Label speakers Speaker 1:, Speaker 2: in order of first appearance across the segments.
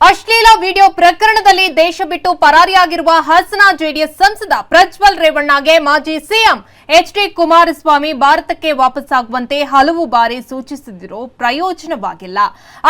Speaker 1: ಅಶ್ಲೀಲ ವಿಡಿಯೋ ಪ್ರಕರಣದಲ್ಲಿ ದೇಶ ಬಿಟ್ಟು ಪರಾರಿಯಾಗಿರುವ ಹಾಸನ ಜೆಡಿಎಸ್ ಸಂಸದ ಪ್ರಜ್ವಲ್ ರೇವಣ್ಣಗೆ ಮಾಜಿ ಸಿಎಂ ಎಚ್ ಡಿ ಕುಮಾರಸ್ವಾಮಿ ಭಾರತಕ್ಕೆ ವಾಪಸ್ಸಾಗುವಂತೆ ಹಲವು ಬಾರಿ ಸೂಚಿಸಿದ್ದರೂ ಪ್ರಯೋಜನವಾಗಿಲ್ಲ.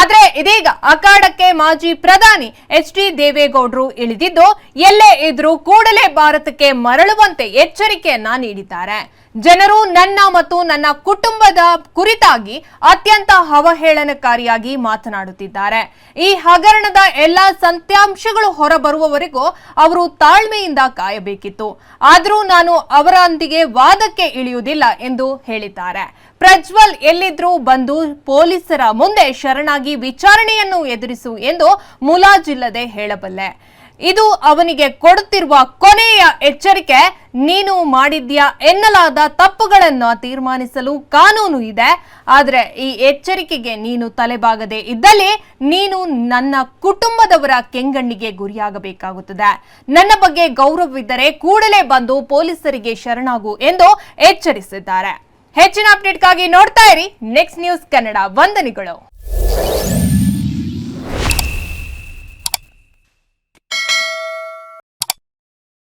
Speaker 1: ಆದರೆ ಇದೀಗ ಅಖಾಡಕ್ಕೆ ಮಾಜಿ ಪ್ರಧಾನಿ ಎಚ್ ಡಿ ದೇವೇಗೌಡರು ಇಳಿದಿದ್ದು, ಎಲ್ಲೇ ಇದ್ರೂ ಕೂಡಲೇ ಭಾರತಕ್ಕೆ ಮರಳುವಂತೆ ಎಚ್ಚರಿಕೆಯನ್ನ ನೀಡಿದ್ದಾರೆ. ಜನರು ನನ್ನ ಮತ್ತು ನನ್ನ ಕುಟುಂಬದ ಕುರಿತಾಗಿ ಅತ್ಯಂತ ಅವಹೇಳನಕಾರಿಯಾಗಿ ಮಾತನಾಡುತ್ತಿದ್ದಾರೆ. ಈ ಹಗರಣದ ಎಲ್ಲಾ ಸತ್ಯಾಂಶಗಳು ಹೊರಬರುವವರೆಗೂ ಅವರು ತಾಳ್ಮೆಯಿಂದ ಕಾಯಬೇಕಿತ್ತು. ಆದರೂ ನಾನು ಅವರೊಂದಿಗೆ ವಾದಕ್ಕೆ ಇಳಿಯುವುದಿಲ್ಲ ಎಂದು ಹೇಳಿದ್ದಾರೆ. ಪ್ರಜ್ವಲ್ ಎಲ್ಲಿದ್ರೂ ಬಂದು ಪೊಲೀಸರ ಮುಂದೆ ಶರಣಾಗಿ ವಿಚಾರಣೆಯನ್ನು ಎದುರಿಸು ಎಂದು ಮುಲಾಜಿಲ್ಲದೆ ಹೇಳಬಲ್ಲೆ. ಇದು ಅವನಿಗೆ ಕೊಡುತ್ತಿರುವ ಕೊನೆಯ ಎಚ್ಚರಿಕೆ, ನೀನು ಮಾಡಿದ್ಯಾ ಎನ್ನಲಾದ ತಪ್ಪುಗಳನ್ನು ತೀರ್ಮಾನಿಸಲು ಕಾನೂನು ಇದೆ. ಆದರೆ ಈ ಎಚ್ಚರಿಕೆಗೆ ನೀನು ತಲೆಬಾಗದೆ ಇದ್ದಲ್ಲಿ ನೀನು ನನ್ನ ಕುಟುಂಬದವರ ಕೆಂಗಣ್ಣಿಗೆ ಗುರಿಯಾಗಬೇಕಾಗುತ್ತದೆ. ನನ್ನ ಬಗ್ಗೆ ಗೌರವವಿದ್ದರೆ ಕೂಡಲೇ ಬಂದು ಪೊಲೀಸರಿಗೆ ಶರಣಾಗು ಎಂದು ಎಚ್ಚರಿಸಿದ್ದಾರೆ. ಹೆಚ್ಚಿನ ಅಪ್ಡೇಟ್ಗಾಗಿ ನೋಡ್ತಾ ಇರಿ. ನೆಕ್ಸ್ಟ್ ನ್ಯೂಸ್ ಕನ್ನಡ ವಂದನೆಗಳು.